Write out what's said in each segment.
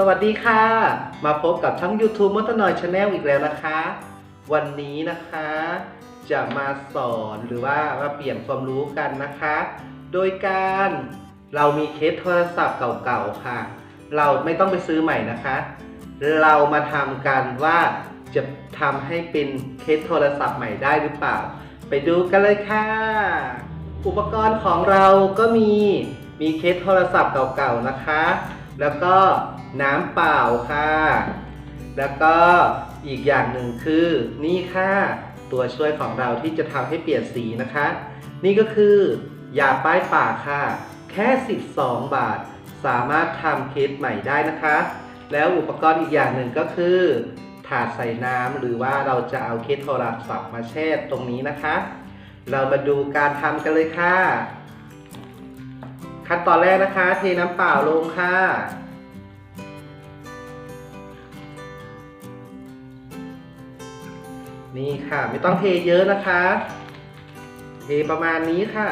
สวัสดีค่ะ มาพบกับช่อง YouTube มดตนอยชาแนลอีกแล้วนะคะ วันนี้นะคะ จะมาสอนหรือว่ามาเปลี่ยนความรู้กันนะคะ โดยการเรามีเคสโทรศัพท์เก่าๆค่ะ เราไม่ต้องไปซื้อใหม่นะคะ เรามาทำกันว่าจะทำให้เป็นเคสโทรศัพท์ใหม่ได้หรือเปล่า ไปดูกันเลยค่ะ อุปกรณ์ของเราก็มีมีเคสโทรศัพท์เก่าๆนะคะ แล้วก็น้ำเปล่าค่ะ แล้วก็อีกอย่างหนึ่งคือนี่ค่ะตัวช่วยของเราที่จะทำให้เปลี่ยนสีนะคะ นี่ก็คือยาป้ายปากค่ะ แค่ 12 บาท สามารถทำเคสใหม่ได้นะคะ แล้วอุปกรณ์อีกอย่างหนึ่งก็คือถาดใส่น้ำหรือว่าเราจะเอาเคสโทรศัพท์มาแช่ตรงนี้นะคะ เรามาดูการทำกันเลยค่ะ ขั้นตอนแรกนะคะเทน้ำเปล่าลงค่ะ นี่ค่ะไม่ต้องเทเยอะนะคะ เทประมาณนี้ค่ะ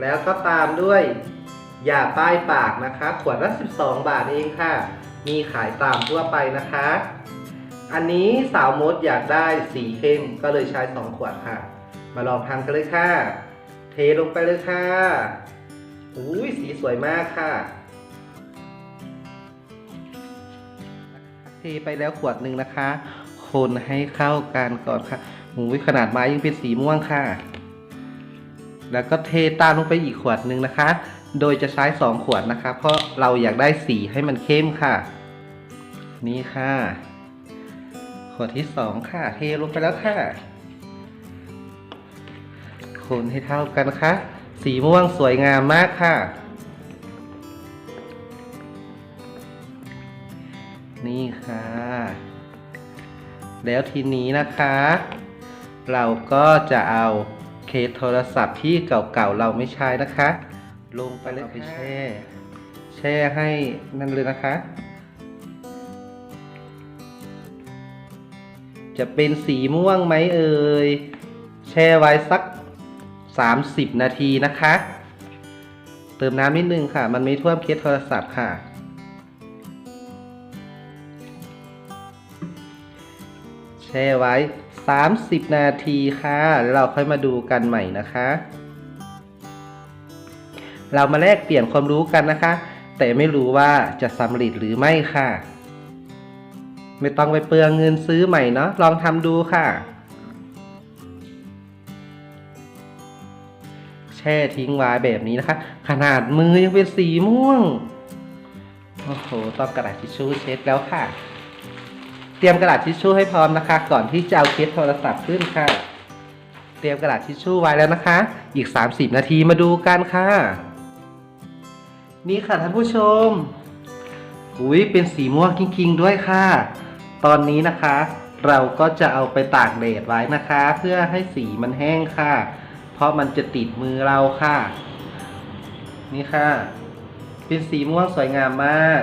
แล้วก็ตามด้วยยาป้ายปากนะคะ ขวดละ 12 บาทเองค่ะ มีขายตามทั่วไปนะคะ อันนี้สาวมดอยากได้สีเข้มก็เลยใช้ 2 ขวดค่ะ มาลองทำกันเลยค่ะ เทลงไปเลยค่ะอุ้ยสีสวยมากค่ะ เทไปแล้วขวดหนึ่งนะคะ คนให้เข้ากันก่อนค่ะหูยขนาดไม้ยังเป็นสีม่วงค่ะ แล้วก็เทตามลงไปอีกขวดหนึ่งนะคะ โดยจะใช้สองขวดนะคะ เพราะเราอยากได้สีให้มันเข้มค่ะ นี่ค่ะ ขวดที่สองค่ะ เทลงไปแล้วค่ะ คนให้เท่ากันนะคะ สีม่วงสวยงามมากค่ะ นี่ค่ะ แล้วทีนี้นะคะ เราก็จะเอาเคสโทรศัพท์ที่เก่าๆเราไม่ใช้นะคะ ลงไปเลยไปแช่ แช่ให้นั่นเลยนะคะจะเป็นสีม่วงไหมเอ่ย แช่ไว้สัก 30 นาทีนะคะ เติมน้ำนิดนึงค่ะ มันไม่ท่วมเคสโทรศัพท์ค่ะ แช่ไว้ 30 นาทีค่ะ แล้วเราค่อยมาดูกันใหม่นะคะ เรามาแลกเปลี่ยนความรู้กันนะคะ แต่ไม่รู้ว่าจะสำเร็จหรือไม่ค่ะ ไม่ต้องไปเปลืองเงินซื้อใหม่เนาะลองทำดูค่ะ ช่ทิ้งไว้แบบนี้นะคะ ขนาดมือยังเป็นสีม่วง โอ้โหต้องกระดาษทิชชู่เช็ดแล้วค่ะ เตรียมกระดาษทิชชู่ให้พร้อมนะคะ ก่อนที่จะเอาเคสโทรศัพท์ขึ้นค่ะ เตรียมกระดาษทิชชู่ไว้แล้วนะคะ อีก 30 นาทีมาดูกันค่ะ นี่ค่ะท่านผู้ชม อุ้ยเป็นสีม่วงจริงๆด้วยค่ะ ตอนนี้นะคะ เราก็จะเอาไปตากแดดไว้นะคะ เพื่อให้สีมันแห้งค่ะ ราะมันจะติดมือเราค่ะ นี่ค่ะ เป็นสีม่วงสวยงามมาก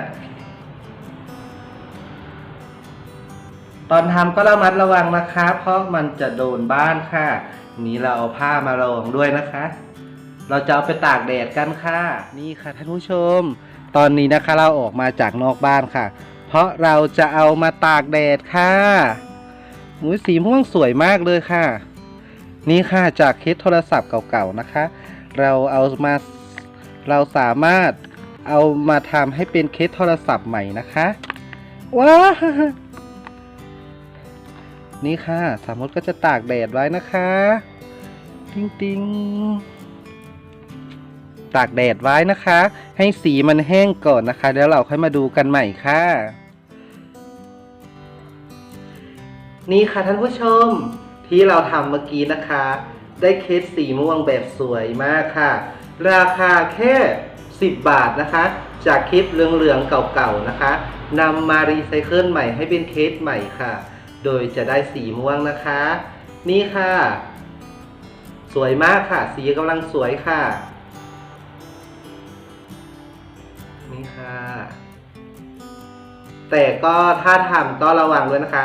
ตอนทำก็ระมัดระวังนะคะ เพราะมันจะโดนบ้านค่ะ นี้เราเอาผ้ามารองด้วยนะคะ เราจะเอาไปตากแดดกันค่ะ นี่ค่ะท่านผู้ชม ตอนนี้นะคะเราออกมาจากนอกบ้านค่ะ เพราะเราจะเอามาตากแดดค่ะหมูสีม่วงสวยมากเลยค่ะ นี่ค่ะจากเคสโทรศัพท์เก่าๆนะคะ เราเอามาเราสามารถเอามาทำให้เป็นเคสโทรศัพท์ใหม่นะคะว้านี่ค่ะสมมติก็จะตากแดดไว้นะคะ ติงติงตากแดดไว้นะคะ ให้สีมันแห้งก่อนนะคะ แล้วเราค่อยมาดูกันใหม่ค่ะ นี่ค่ะท่านผู้ชม ที่เราทำเมื่อกี้นะคะ ได้เคสสีม่วงแบบสวยมากค่ะ ราคาแค่ 10 บาทนะคะ จากคลิปเหลืองๆเก่าๆนะคะนำมารีไซเคิลใหม่ให้เป็นเคสใหม่ค่ะ โดยจะได้สีม่วงนะคะ นี่ค่ะ สวยมากค่ะ สีกำลังสวยค่ะ นี่ค่ะ แต่ก็ถ้าทำก็ระวังด้วยนะคะ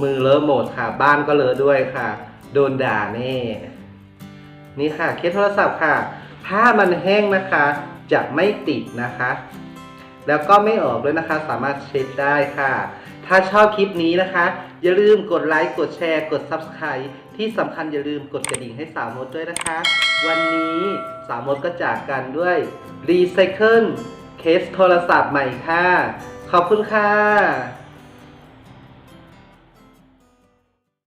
มือเลอะหมดค่ะ บ้านก็เลอะด้วยค่ะ โดนด่าแน่นี่ค่ะ เคสโทรศัพท์ค่ะ ถ้ามันแห้งนะคะ จะไม่ติดนะคะ แล้วก็ไม่ออกด้วยนะคะ สามารถเช็ดได้ค่ะ ถ้าชอบคลิปนี้นะคะ อย่าลืมกดไลค์ กดแชร์ กด Subscribe ที่สำคัญอย่าลืมกดกระดิ่งให้สาวมดด้วยนะคะ วันนี้สาวมดก็จากกันด้วย Recycle เคสโทรศัพท์ใหม่ค่ะ ขอบคุณค่ะ